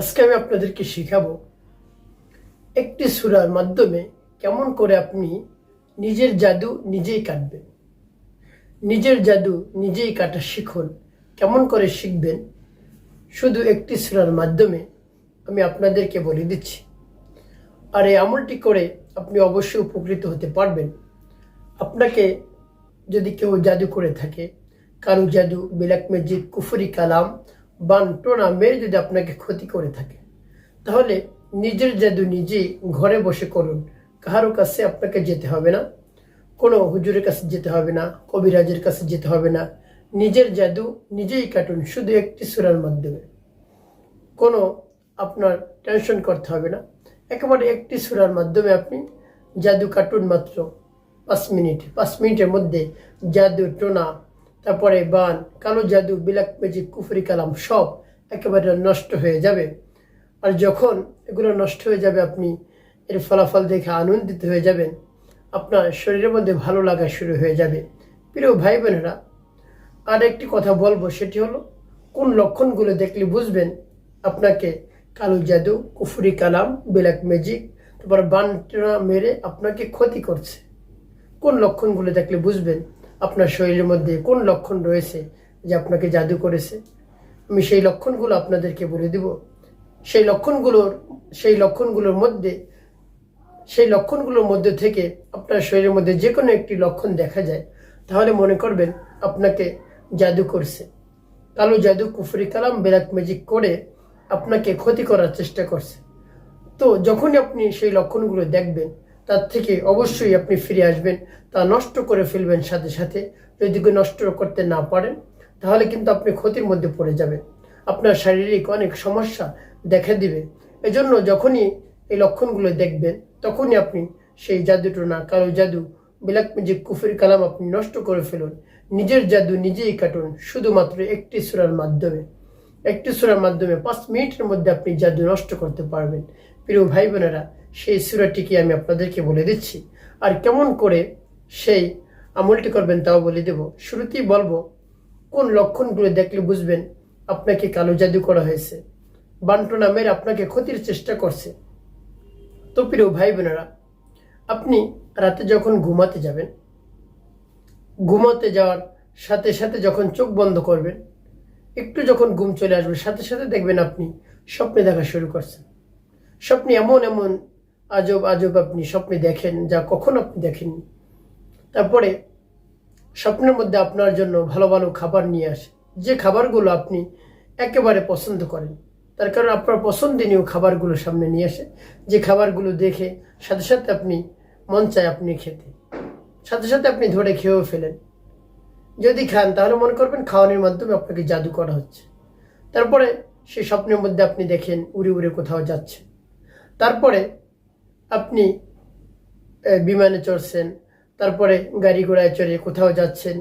আজকে আমি আপনাদেরকে শেখাবো একটি সুরার মাধ্যমে কেমন করে আপনি নিজের জাদু নিজেই কাটবেন। নিজের জাদু নিজেই কাটা শিখুন, কেমন করে শিখবেন শুধু একটি সুরার মাধ্যমে আমি আপনাদেরকে বলে দিচ্ছি। আর এই আমলটি করে আপনি অবশ্যই উপকৃত হতে পারবেন। আপনাকে যদি কেউ জাদু করে থাকে, কারু জাদু বিলাক ম্যাজিক কুফরি, কালাম বান টোনা মেরে যদি আপনাকে ক্ষতি করে থাকে, তাহলে নিজের জাদু নিজেই ঘরে বসে করুন। কাহারও কাছে আপনাকে যেতে হবে না। কোনো হুজুরের কাছে যেতে হবে না, কবিরাজের কাছে যেতে হবে না। নিজের জাদু নিজেই কাটুন, শুধু একটি সুরার মাধ্যমে। কোনো আপনার টেনশন করতে হবে না। একেবারে একটি সুরার মাধ্যমে আপনি জাদু কাটুন মাত্র পাঁচ মিনিট। পাঁচ মিনিটের মধ্যে জাদু টোনা তারপরে বান, কালো জাদু বিলাক ম্যাজিক কুফরি কালাম, সব একেবারে নষ্ট হয়ে যাবে। আর যখন এগুলো নষ্ট হয়ে যাবে, আপনি এর ফলাফল দেখে আনন্দিত হয়ে যাবেন। আপনার শরীরের মধ্যে ভালো লাগা শুরু হয়ে যাবে। প্রিয় ভাই বোনেরা আর একটি কথা বলব, সেটি হলো, কোন লক্ষণগুলো দেখলে বুঝবেন? আপনাকে কালো জাদু, কুফরি কালাম ব্ল্যাক ম্যাজিক তারপর বানটা মেরে আপনাকে ক্ষতি করছে। কোন লক্ষণগুলো দেখলে বুঝবেন? আপনার শরীরের মধ্যে কোন লক্ষণ রয়েছে যে আপনাকে জাদু করেছে? আমি সেই লক্ষণগুলো আপনাদেরকে বলে দিব। সেই লক্ষণগুলোর সেই লক্ষণগুলোর মধ্যে, সেই লক্ষণগুলোর মধ্যে থেকে আপনার শরীরের মধ্যে যে কোনো একটি লক্ষণ দেখা যায়, তাহলে মনে করবেন আপনাকে জাদু করছে। কালো জাদু, কুফরি কালাম, ব্ল্যাক ম্যাজিক করে আপনাকে ক্ষতি করার চেষ্টা করছে। তো যখনই আপনি সেই লক্ষণগুলো দেখবেন তার থেকে অবশ্যই আপনি ফিরে আসবেন। তা নষ্ট করে ফেলবেন সাথে সাথে। যদি নষ্ট করতে না পারেন, তাহলে কিন্তু আপনি ক্ষতির মধ্যে পড়ে যাবেন। আপনার শারীরিক অনেক সমস্যা দেখা দিবে। এজন্য যখনই এই লক্ষণগুলো দেখবেন, তখনই আপনি সেই জাদুটোনা কালো জাদু বিলাক যে কুফির কালাম আপনি নষ্ট করে ফেলুন। নিজের জাদু নিজেই কাটুন, শুধুমাত্র একটি সুরার মাধ্যমে। একটি সুরার মাধ্যমে পাঁচ মিনিটের মধ্যে আপনি জাদু নষ্ট করতে পারবেন। প্রিয় ভাই বোনেরা সেই সুরাটিকে আমি আপনাদেরকে বলে দিচ্ছি। আর কেমন করে সেই আমলটি করবেন তাও বলে দেব। শুরুতেই বলব, কোন লক্ষণগুলো দেখলে বুঝবেন আপনাকে কালো জাদু করা হয়েছে। বান্টো নামের আপনাকে ক্ষতির চেষ্টা করছে। তো প্রিয় ভাই বোনেরা আপনি রাতে যখন ঘুমাতে যাবেন, ঘুমাতে যাওয়ার সাথে সাথে যখন চোখ বন্ধ করবেন, একটু যখন ঘুম চলে আসবে, সাথে সাথে দেখবেন আপনি স্বপ্নে দেখা শুরু করছেন। স্বপ্নে এমন এমন আজব আজব আপনি স্বপ্নে দেখেন, যা কখন আপনি দেখেননি। তারপরে স্বপ্নের মধ্যে আপনার জন্য ভালো ভালো খাবার নিয়ে আসে। যে খাবারগুলো আপনি একেবারে পছন্দ করেন, তার কারণ আপনার পছন্দনীয় খাবারগুলো সামনে নিয়ে আসে। যে খাবারগুলো দেখে সাথে সাথে আপনি মন চায় আপনি খেতে। সাথে সাথে আপনি ধরে খেয়েও ফেলেন। যদি খান, তাহলে মনে করবেন খাওয়ানোর মাধ্যমে আপনাকে জাদু করা হচ্ছে। তারপরে সেই স্বপ্নের মধ্যে আপনি দেখেন, উড়ে উড়ে কোথাও যাচ্ছে। তারপরে আপনি বিমানে চড়ছেন, তারপরে গাড়ি ঘোড়ায় চড়ে কোথাও যাচ্ছেন,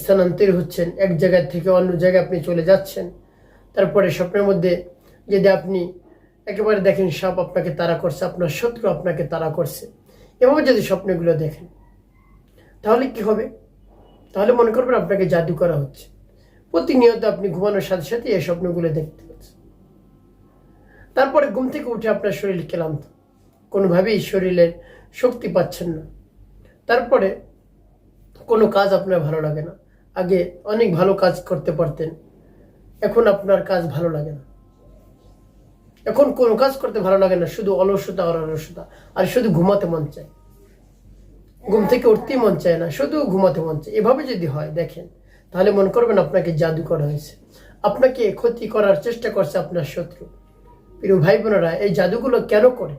স্থানান্তর হচ্ছেন, এক জায়গা থেকে অন্য জায়গায় আপনি চলে যাচ্ছেন, তারপরে স্বপ্নের মধ্যে যদি আপনি একেবারে দেখেন সাপ আপনাকে তাড়া করছে, আপনার শত্রু আপনাকে তাড়া করছে, এভাবে যদি স্বপ্নগুলো দেখেন, তাহলে কি হবে? তাহলে মনে করবেন আপনাকে জাদু করা হচ্ছে। প্রতিনিয়ত আপনি ঘুমানোর সাথে সাথে এই স্বপ্নগুলো দেখতে পাচ্ছেন তারপরে ঘুম থেকে উঠে আপনার শরীর ক্লান্ত। কোনোভাবেই শরীরের শক্তি পাচ্ছেন না। তারপরে কোনো কাজ আপনার ভালো লাগে না। আগে অনেক ভালো কাজ করতে পারতেন, এখন আপনার কাজ ভালো লাগে না। এখন কোনো কাজ করতে ভালো লাগে না, শুধু অলসতা আর অলসতা, আর শুধু ঘুমাতে মন চায়। ঘুম থেকে উঠতেই মন চায় না, শুধু ঘুমাতে মন চায়। এভাবে যদি হয়, দেখেন, তাহলে মনে করবেন আপনাকে জাদু করা হয়েছে। আপনাকে ক্ষতি করার চেষ্টা করছে আপনার শত্রু। প্রিয় ভাই বোনেরা, এই জাদুগুলো কেন করে?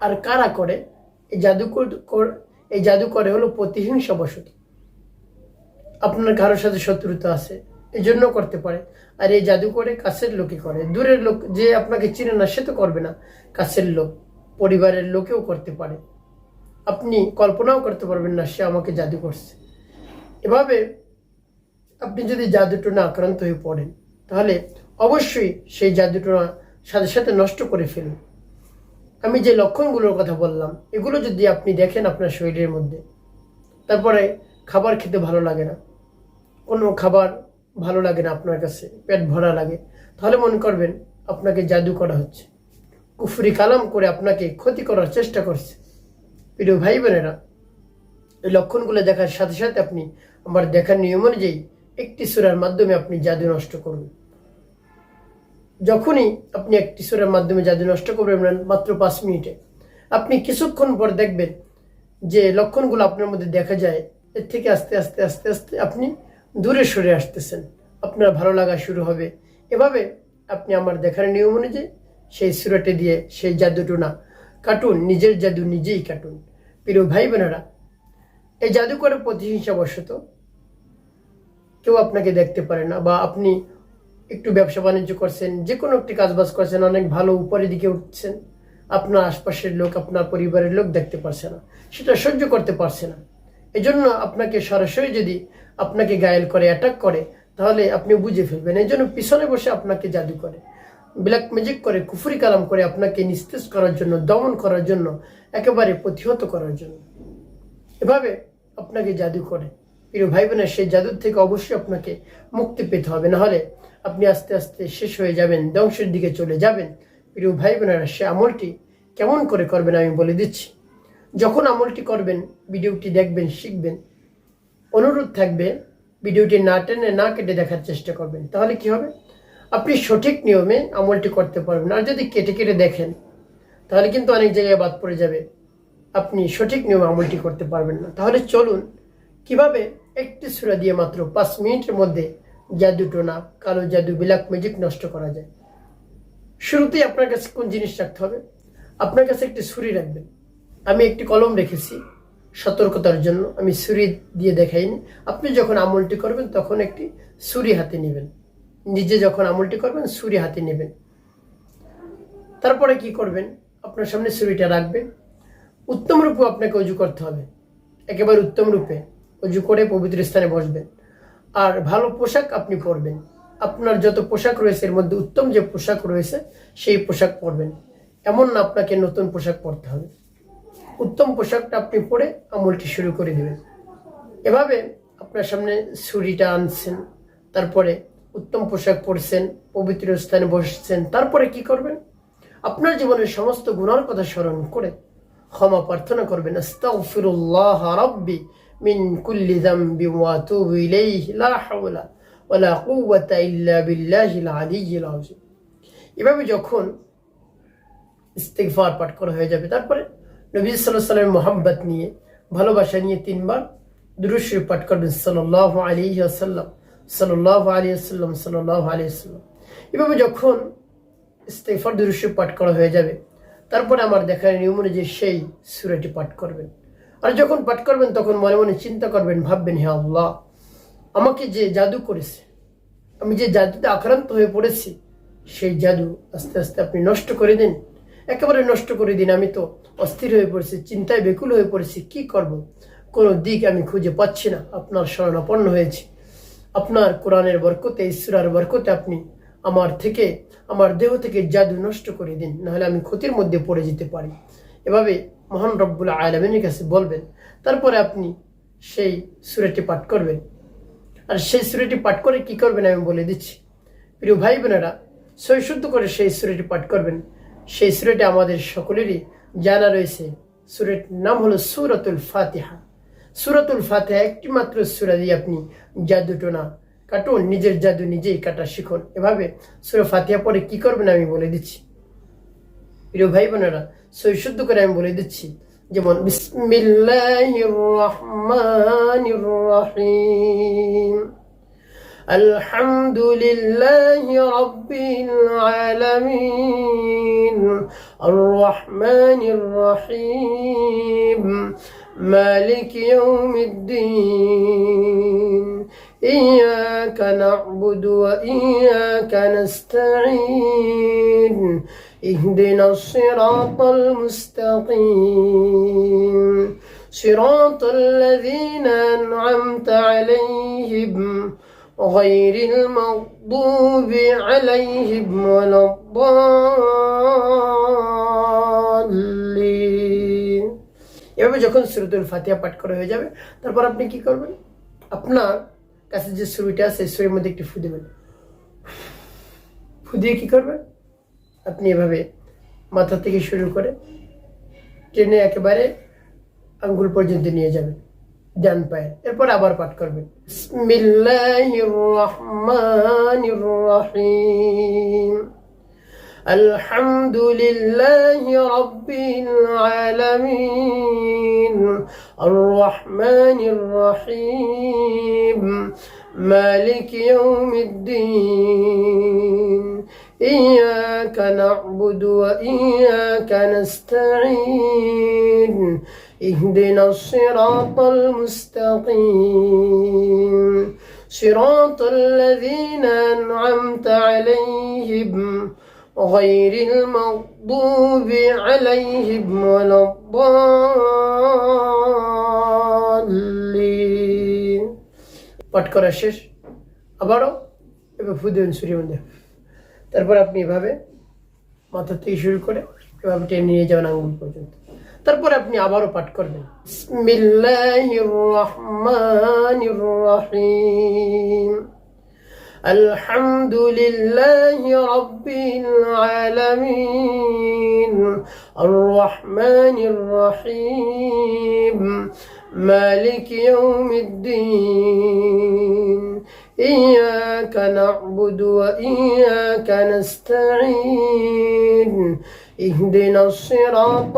আর কারা করে? এই জাদু কর- এই জাদু করে হলো প্রতিহিংসা বশত আপনার কারোর সাথে শত্রুতা আছে এই জন্য করতে পারে। আর এই জাদু করে কাছের লোকে করে। দূরের লোক যে আপনাকে চিনে না, সে তো করবে না। কাছের লোক, পরিবারের লোকেও করতে পারে। আপনি কল্পনাও করতে পারবেন না, সে আমাকে জাদু করছে। এভাবে আপনি যদি জাদুটোনা আক্রান্ত হয়ে পড়েন, তাহলে অবশ্যই সেই জাদুটোনা সাথে সাথে নষ্ট করে ফেলুন। আমি যে লক্ষণগুলোর কথা বললাম, এগুলো যদি আপনি দেখেন আপনার শরীরের মধ্যে, তারপরে খাবার খেতে ভালো লাগে না, কোনো খাবার ভালো লাগে না আপনার কাছে, পেট ভরা লাগে, তাহলে মনে করবেন আপনাকে জাদু করা হচ্ছে। কুফরি কালাম করে আপনাকে ক্ষতি করার চেষ্টা করছে। প্রিয় ভাই বোনেরা, এই লক্ষণগুলো দেখার সাথে সাথে আপনি আমার দেখার নিয়ম অনুযায়ী একটি সুরার মাধ্যমে আপনি জাদু নষ্ট করুন। যখনই আপনি একটি সুরার মাধ্যমে জাদু নষ্ট করবেন মাত্র পাঁচ মিনিটে। আপনি কিছুক্ষণ পর দেখবেন যে লক্ষণগুলো আপনার মধ্যে দেখা যায়, এর থেকে আস্তে আস্তে আস্তে আস্তে আপনি দূরে সরে আসতেছেন। আপনার ভালো লাগা শুরু হবে। এভাবে আপনি আমার দেখার নিয়ম অনুযায়ী সেই সুরাটে দিয়ে সেই জাদুটুনা কাটুন, নিজের জাদু নিজেই কাটুন। প্রিয় ভাই বোনেরা এই জাদু করে প্রতিহিংসা বশত কেউ আপনাকে দেখতে পারে না বা আপনি একটু ব্যবসা বাণিজ্য করছেন যে কোনো একটি কাজবাজ করছেন, অনেক ভালো উপরের দিকে উঠছেন, আপনার আশপাশের লোক, আপনার পরিবারের লোক দেখতে পারছে না, সেটা সহ্য করতে পারছে না। এজন্য আপনাকে সরাসরি যদি আপনাকে গায়েল করে অ্যাটাক করে, তাহলে আপনি বুঝে ফেলবেন। এই জন্য পিছনে বসে আপনাকে জাদু করে ব্ল্যাক ম্যাজিক করে, কুফুরি কালাম করে আপনাকে নিস্তেজ করার জন্য, দমন করার জন্য, একেবারে প্রতিহত করার জন্য। এভাবে আপনাকে জাদু করে। প্রিয় ভাই বোনের সেই জাদুর থেকে অবশ্যই আপনাকে মুক্তি পেতে হবে। না হলে আপনি আস্তে আস্তে শেষ হয়ে যাবেন, ধ্বংসের দিকে চলে যাবেন। প্রিয় ভাই বোনেরা সে আমলটি কেমন করে করবেন আমি বলে দিচ্ছি। যখন আমলটি করবেন, ভিডিওটি দেখবেন, শিখবেন, অনুরোধ থাকবে, ভিডিওটি না টেনে না কেটে দেখার চেষ্টা করবেন, তাহলে কি হবে? আপনি সঠিক নিয়মে আমলটি করতে পারবেন, আর যদি কেটে কেটে দেখেন, তাহলে কিন্তু অনেক জায়গায় বাদ পড়ে যাবে। আপনি সঠিক নিয়মে আমলটি করতে পারবেন না। তাহলে চলুন, কীভাবে একটি সুরা দিয়ে মাত্র পাঁচ মিনিটের মধ্যে জাদু টোনা কালো জাদু বিলাক ম্যাজিক নষ্ট করা যায়। শুরুতেই আপনার কাছে কোন জিনিস রাখতে হবে? আপনার কাছে একটি ছুরি রাখবেন। আমি একটি কলম রেখেছি সতর্কতার জন্য, আমি ছুরি দিয়ে দেখাইনি। আপনি যখন আমলটি করবেন, তখন একটি ছুরি হাতে নেবেন। নিজে যখন আমলটি করবেন, ছুরি হাতে নেবেন। তারপরে কি করবেন? আপনার সামনে ছুরিটা রাখবেন। উত্তম রূপে আপনাকে অজু করতে হবে। একেবারে উত্তম রূপে অজু করে পবিত্র স্থানে বসবেন। আর ভালো পোশাক আপনি পরবেন। আপনার যত পোশাক রয়েছে, এর মধ্যে উত্তম যে পোশাক রয়েছে, সেই পোশাক পরবেন। এমন না আপনাকে নতুন পোশাক পরতে হবে। উত্তম পোশাকটা আপনি পরে আমলটি শুরু করে দেবেন। এভাবে আপনার সামনে ছুরিটা আনছেন, তারপরে উত্তম পোশাক পরছেন, পবিত্র স্থানে বসছেন, তারপরে কি করবেন? আপনার জীবনের সমস্ত গুণার কথা স্মরণ করে ক্ষমা প্রার্থনা করবেন। আস্তাগফিরুল্লাহ রাব্বি মিন কুল্লি যামবি ওয়া আতুবু ইলাইহি লা হাওলা ওয়ালা কুওয়াতা ইল্লা বিল্লাহিল আলিয়্যিল আযীম এভাবে যখন ইস্তিগফার পাঠ করা হয়ে যাবে, তারপরে নবী সাল্লাল্লাহু আলাইহি সাল্লামের মোহাব্বত নিয়ে, ভালোবাসা নিয়ে তিনবার দুরূদ শরীফ পাঠ করবেন সাল্লাল্লাহু আলাইহি ওয়াসাল্লাম, সাল্লাল্লাহু আলাইহি ওয়াসাল্লাম, সাল্লাল্লাহু আলাইহি ওয়াসাল্লাম। এভাবে যখন ইস্তেফার দুরুশে পাঠ করা হয়ে যাবে, তারপরে আমার দেখার নিয়ম অনুযায়ী সেই সুরাটি পাঠ করবেন। আর যখন পাঠ করবেন, তখন মনে মনে চিন্তা করবেন, ভাববেন, হে আল্লাহ, আমাকে যে জাদু করেছে, আমি যে জাদুতে আক্রান্ত হয়ে পড়েছি, সেই জাদু আস্তে আস্তে আপনি নষ্ট করে দিন। একেবারে নষ্ট করে দিন। আমি তো অস্থির হয়ে পড়েছি, চিন্তায় বেকুল হয়ে পড়েছি, কি করব? কোনো দিক আমি খুঁজে পাচ্ছি না। আপনার শরণাপন্ন হয়েছি। আপনার কোরআনের বরকতে, ঈশ্বরের বরকতে আপনি আমার থেকে, আমার দেহ থেকে জাদু নষ্ট করে দিন। নাহলে আমি ক্ষতির মধ্যে পড়ে যেতে পারি। এভাবে মহান রব্বুল আলমিনের কাছে বলবেন, তারপরে আপনি সেই সুরেটি পাঠ করবেন। আর সেই সুরেটি পাঠ করে কি করবেন আমি বলে দিচ্ছি। প্রিয় ভাই বোনেরা সৈশুদ্ধ করে সেই সুরেটি পাঠ করবেন। সেই সুরেটি আমাদের সকলেরই জানা রয়েছে। সুরের নাম হলো সুরতুল ফাতিহা। সুরতুল ফাতিহা একটি মাত্র সুরা দিয়ে আপনি জাদুটোনা কাটুন, নিজের জাদু নিজেই কাটা শিখুন। এভাবে সুরা ফাতিহা পরে কি করবেন আমি বলে দিচ্ছি। প্রিয় ভাই বোনেরা সৈশুদ্ধ করে আমি বলে দিচ্ছি যেমন বিসমিল্লাহির রহমানির রহিম الحمد لله رب العالمين الرحمن الرحيم مالك يوم الدين إياك نعبد وإياك نستعين اهدنا الصراط المستقيم صراط الذين أنعمت عليهم غير المغضوب عليهم ولا الضالين এভাবে যখন সুরতুল ফাতিহা পাঠ করা হয়ে যাবে তারপর আপনি কি করবেন আপনার কাছে যে ছুরিটা আছে সেই ছুরির মধ্যে একটি ফু দেবেন ফু দিয়ে কি করবেন আপনি এভাবে মাথা থেকে শুরু করে টেনে একেবারে আঙ্গুল পর্যন্ত নিয়ে যাবেন ডান পায়ে এরপর আবার পাঠ করবেন বিসমিল্লাহির রহমানির রহিম الحمد لله رب العالمين الرحمن الرحيم مالك يوم الدين إياك نعبد وإياك نستعين اهدنا الصراط المستقيم صراط الذين أنعمت عليهم غير المغضوب عليهم ولا الضالين পাঠ করা শেষ আবারও এবার ফুদেন সূর্য মধ্যে তারপর আপনি এভাবে মাথা থেকে শুরু করে এভাবে টেনে নিয়ে যাবেন আঙ্গুল পর্যন্ত তারপর আপনি আবারও পাঠ করবেন বিসমিল্লাহির রহমানির রহিম الحمد لله رب العالمين الرحمن الرحيم مالك يوم الدين إياك نعبد وإياك نستعين اهدنا الصراط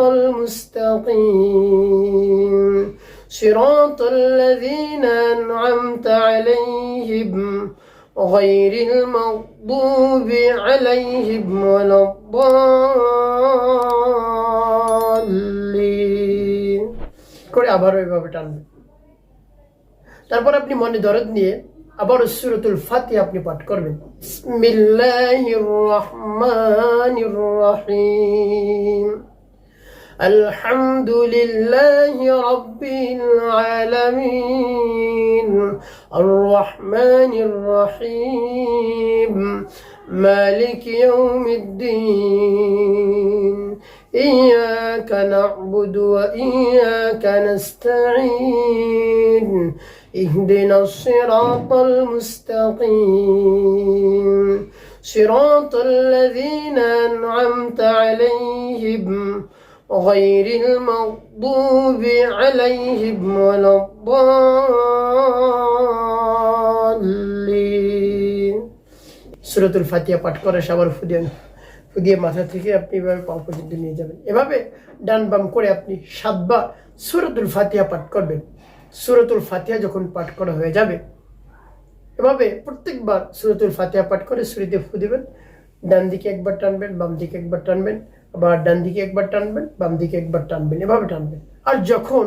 المستقيم صراط الذين أنعمت عليهم غير المغضوب عليهم ولا الضالين করে আবারও এভাবে টানবেন তারপর আপনি মনে দরদ নিয়ে আবার সুরতুল ফাতি আপনি পাঠ করবেন বিসমিল্লাহির রহমানির রহিম الحمد لله رب العالمين الرحمن الرحيم مالك يوم الدين إياك نعبد وإياك نستعين اهدنا الصراط المستقيم صراط الذين أنعمت عليهم غير المغضوب عليهم ولا الضالين সুরতুল ফাতিহা পাঠ করে সবার ফুদিয়ে ফুদিয়ে মাথা থেকে আপনি এভাবে পা পর্যন্ত নিয়ে যাবেন এভাবে ডান বাম করে আপনি সাতবার সুরতুল ফাতিহা পাঠ করবেন সুরতুল ফাতিহা যখন পাঠ করা হয়ে যাবে, এভাবে প্রত্যেকবার সুরতুল ফাতিহা পাঠ করে সুরিতে ফু দিবেন, ডান দিকে একবার টানবেন, বাম দিকে একবার টানবেন, আবার ডান দিকে একবার টানবেন, বাম দিকে একবার টানবেন, এভাবে টানবেন। আর যখন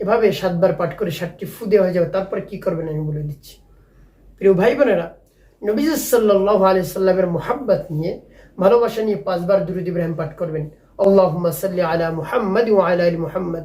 এভাবে সাতবার পাঠ করে সাতটি ফু দেওয়া হয়ে যাবে, তারপরে কি করবেন আমি বলে দিচ্ছি। প্রিয় ভাই বোনেরা নবীজ সাল্লাহ আলি সাল্লামের মোহাব্বত নিয়ে, ভালোবাসা নিয়ে পাঁচবার দুরুদ ইব্রাহিম পাঠ করবেন। আল্লাহ সাল্লি আলা মুহাম্মদ ও আলা আলী মুহাম্মদ।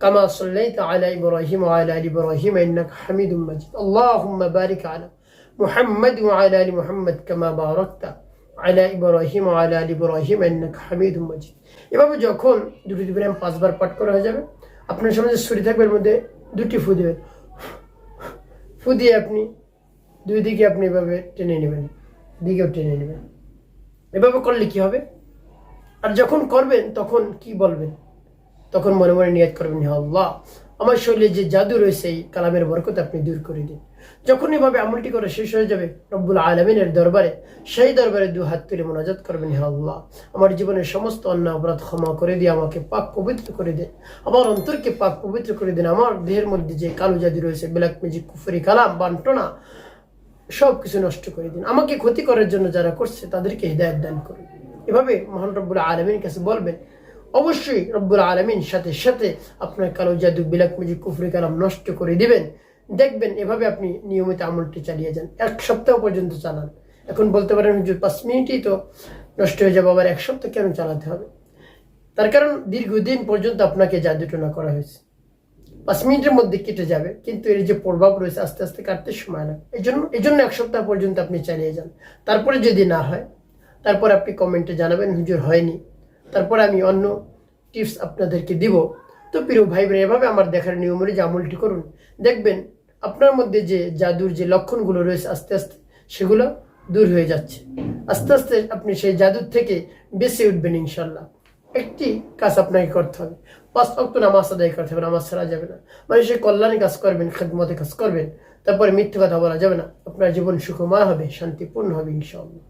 كما صليت على إبراهيم وعلى آل إبراهيم إنك حميد مجيد اللهم بارك على محمد وعلى آل محمد كما باركت على إبراهيم وعلى آل إبراهيم إنك حميد مجيد এভাবে যখন দুটি ইব্রাহিম পাঁচবার পাঠ করা হয়ে যাবে আপনার সামনে যে ছুরি থাকবে এর মধ্যে দুটি ফু দেবেন ফু দিয়ে আপনি দুই দিকে আপনি এভাবে টেনে নেবেন দিকেও টেনে নেবেন এভাবে করলে কি হবে আর যখন করবেন তখন কি বলবেন তখন মনে মনে নিয়াত করবেন আল্লাহ, আমার শরীরে যে জাদু রয়েছে, এই কালামের বরকত আপনি দূর করে দিন। যখন এভাবে আমলটি করে শেষ হয়ে যাবে, রব্বুল আলমিনের দরবারে সেই দরবারে দু হাত তুলে মোনাজাত করবেন, হে আল্লাহ। আমার জীবনের সমস্ত অন্য অপরাধ ক্ষমা করে দিয়ে আমাকে পাক পবিত্র করে দিন। আমার অন্তরকে পাক পবিত্র করে দিন। আমার দেহের মধ্যে যে কালো জাদু রয়েছে ব্ল্যাক ম্যাজিক কুফরি, কালাম বান্টনা সব কিছু নষ্ট করে দিন। আমাকে ক্ষতি করার জন্য যারা করছে, তাদেরকে হৃদায়ত দান করুন। এভাবে মহান রব্বুল আলমীর কাছে বলবেন অবশ্যই রব্বুল আলমিন সাথে সাথে আপনার কালো জাদু বিলাক মিজি কুফরি, কালাম নষ্ট করে দিবেন। দেখবেন এভাবে আপনি নিয়মিত আমলটি চালিয়ে যান। এক সপ্তাহ পর্যন্ত চালান। এখন বলতে পারেন যে পাঁচ মিনিটই তো নষ্ট হয়ে যাবে, আবার এক সপ্তাহ কেন চালাতে হবে? তার কারণ দীর্ঘদিন পর্যন্ত আপনাকে জাদুটনা করা হয়েছে। পাঁচ মিনিটের মধ্যে কেটে যাবে, কিন্তু এর যে প্রভাব রয়েছে, আস্তে আস্তে কাটতে সময় লাগে। এই জন্য এই জন্য এক সপ্তাহ পর্যন্ত আপনি চালিয়ে যান। তারপরে যদি না হয়, তারপর আপনি কমেন্টে জানাবেন, হুজুর, হয়নি। তারপরে আমি অন্য টিপস আপনাদেরকে দিব। তো প্রিয় ভাই বোন এভাবে আমার দেখার নিয়ম অনুযায়ী আমলটি করুন। দেখবেন আপনার মধ্যে যে জাদুর যে লক্ষণগুলো রয়েছে আস্তে আস্তে, সেগুলো দূর হয়ে যাচ্ছে। আস্তে আস্তে আপনি সেই জাদুর থেকে বেঁচে উঠবেন ইনশাল্লাহ একটি কাজ আপনাকে করতে হবে। পাঁচ অক্ট নামাজ আদায় করতে হবে, নামাজ ছাড়া যাবে না। মানুষের কল্যাণে কাজ করবেন, খেদমতে কাজ করবেন, তারপরে মিথ্যে কথা বলা যাবে না। আপনার জীবন সুখময় হবে, শান্তিপূর্ণ হবে ইনশাআল্লাহ।